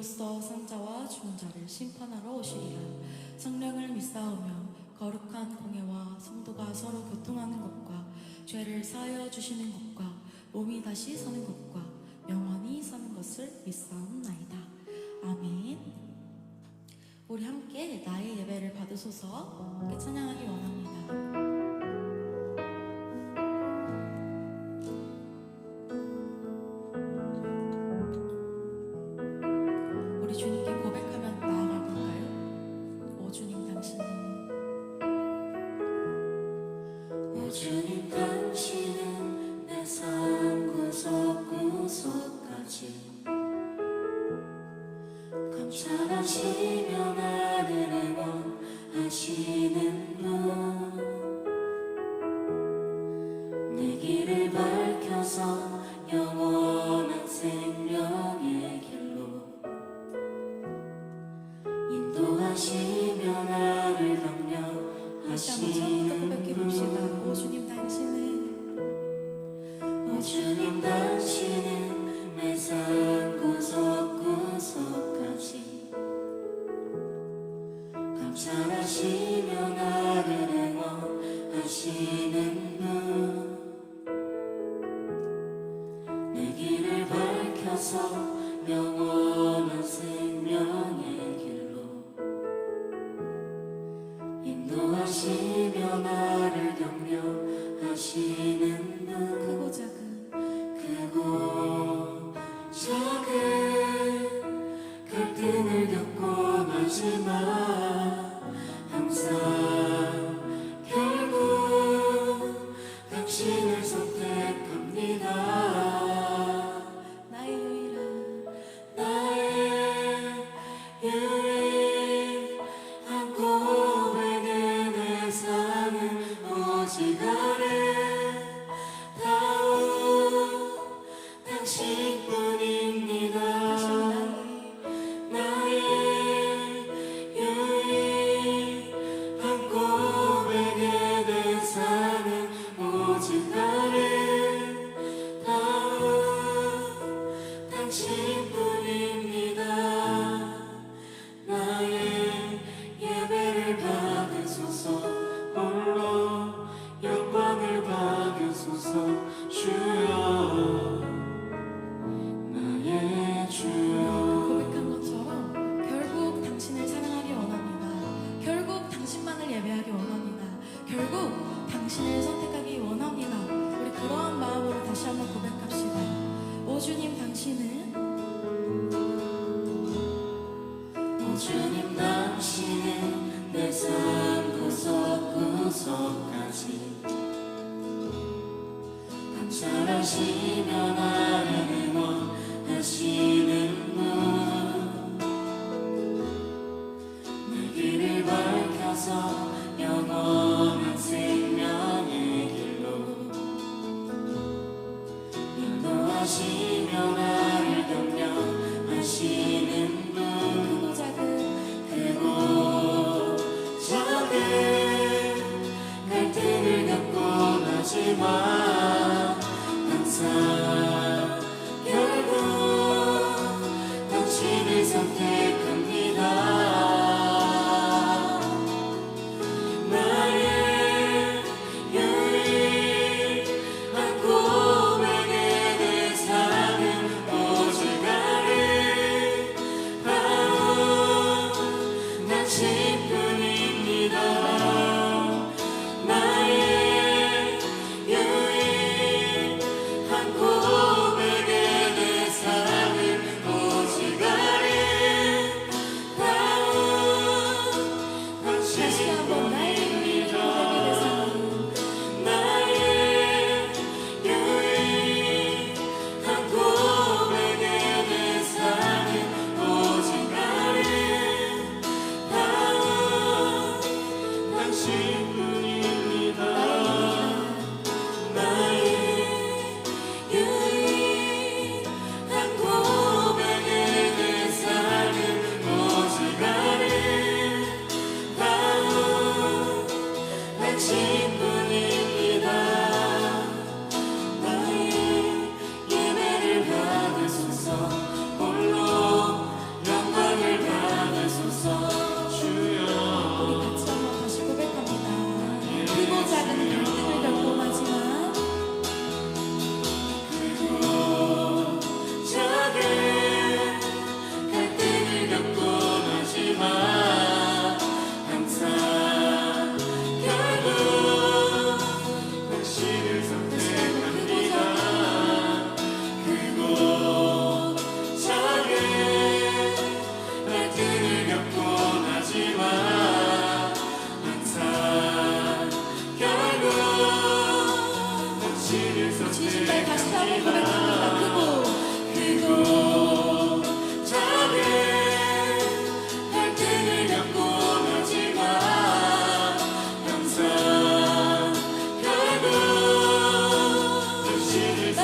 로서 산자와 죽은 자를 심판하러 오시리라. 성령을 믿사오며 거룩한 공예와 성도가 서로 교통하는 것과 죄를 사여 주시는 것과 몸이 다시 서는 것과 영원히 서는 것을 믿사옵나이다. 아멘. 우리 함께 나의 예배를 받으소서. 함께 찬양하기 원합니다. 하시면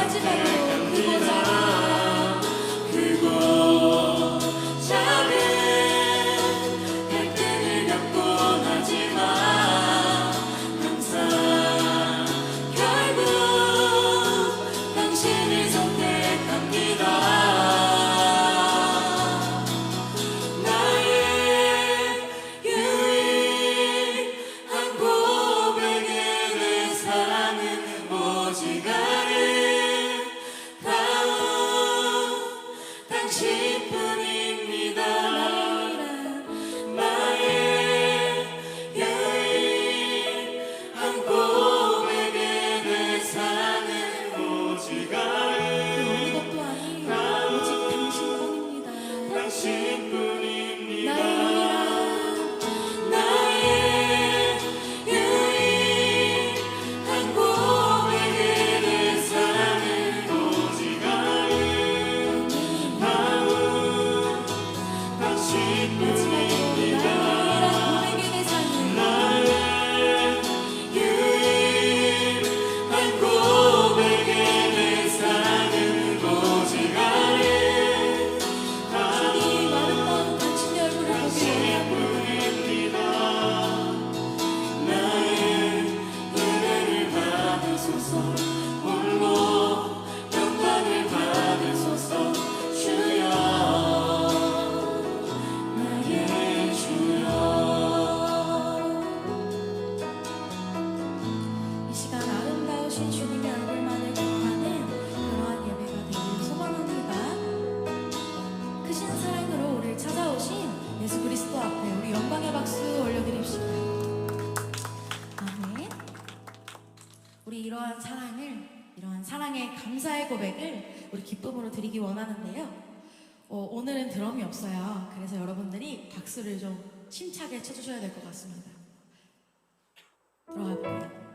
마지막으로 그보다 사랑을 이러한 사랑의 감사의 고백을 우리 기쁨으로 드리기 원하는데요. 어, 오늘은 드럼이 없어요. 그래서 여러분들이 박수를 좀 심차게 쳐주셔야 될 것 같습니다. 들어가 봅니다.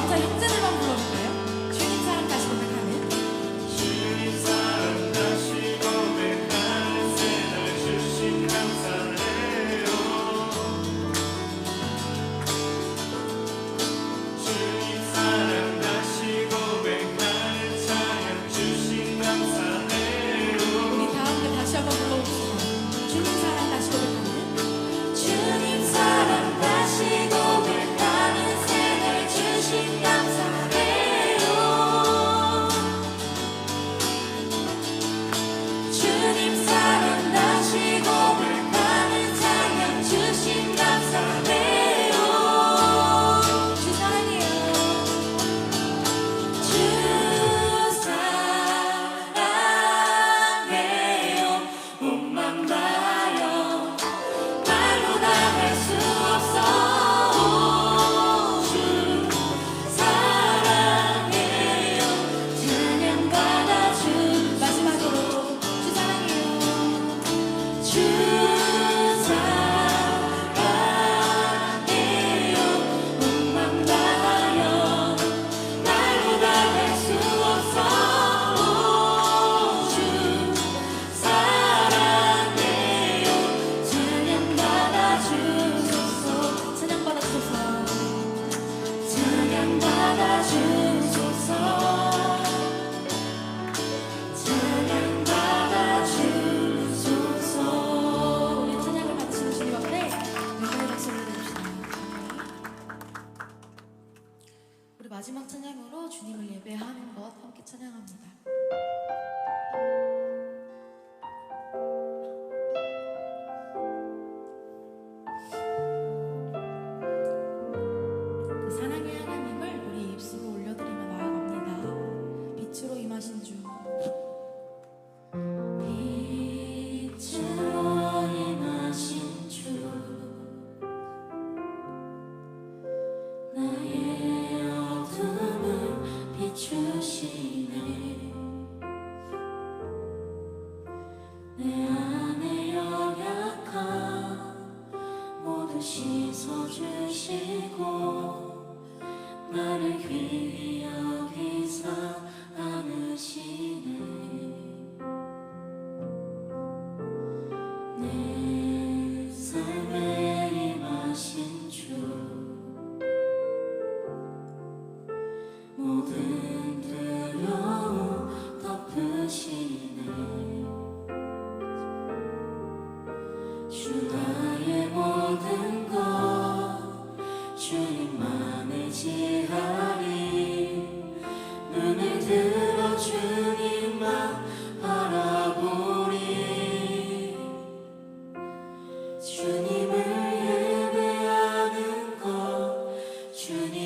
남자 형제들만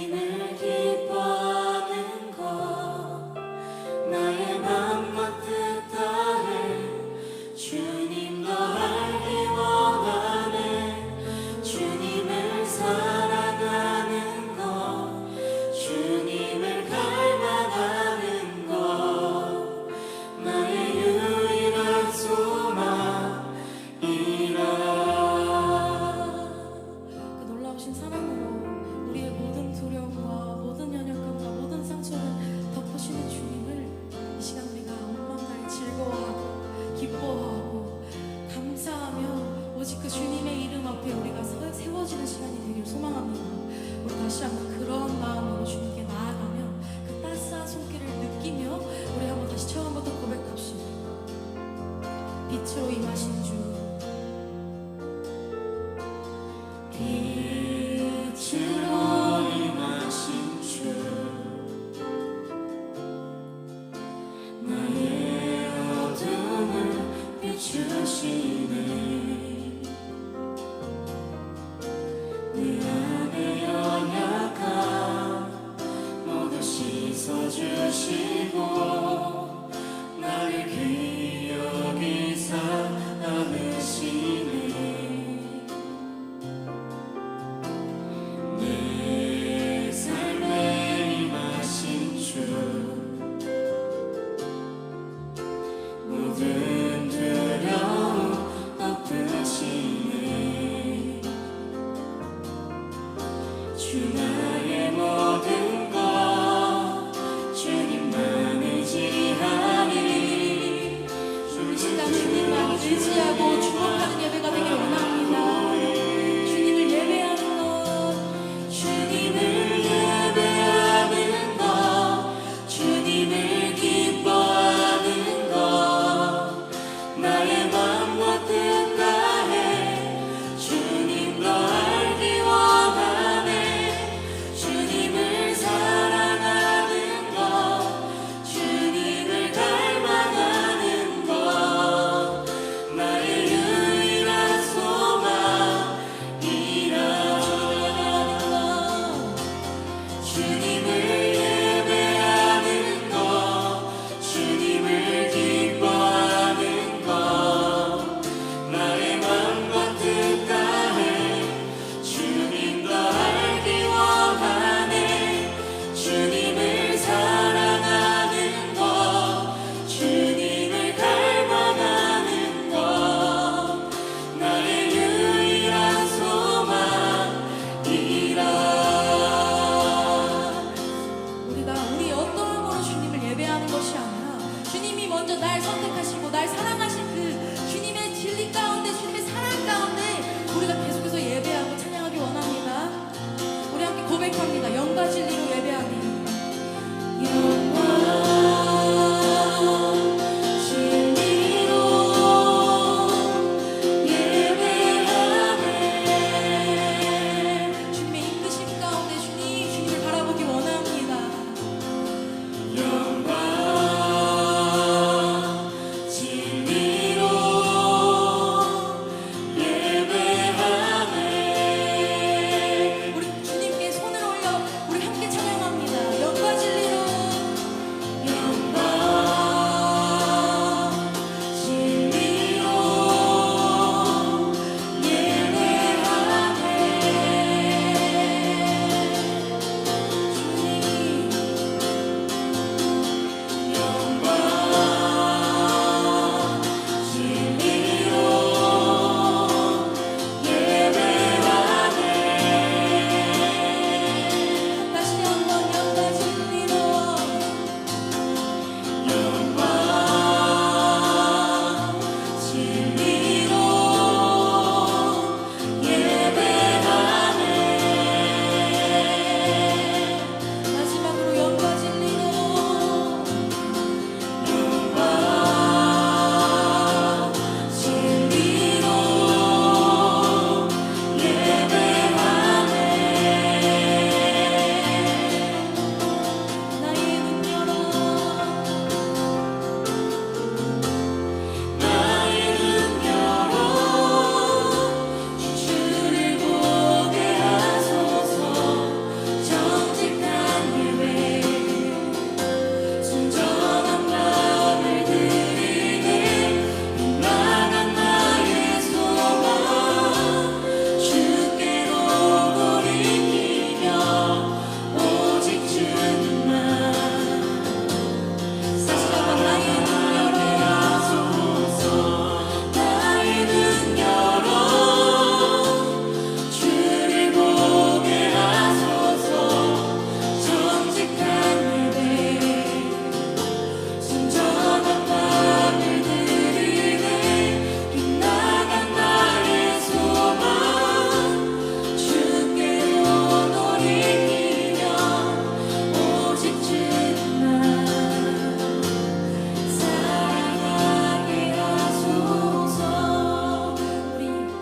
Amen. 아버지 그 주님의 이름 앞에 우리가 세워지는 시간이 되길 소망합니다. 우리 다시 한번 그런 마음으로 주님께 나아가며 그 따스한 손길을 느끼며 우리 한번 다시 처음부터 고백합시다. 빛으로 임하신 주.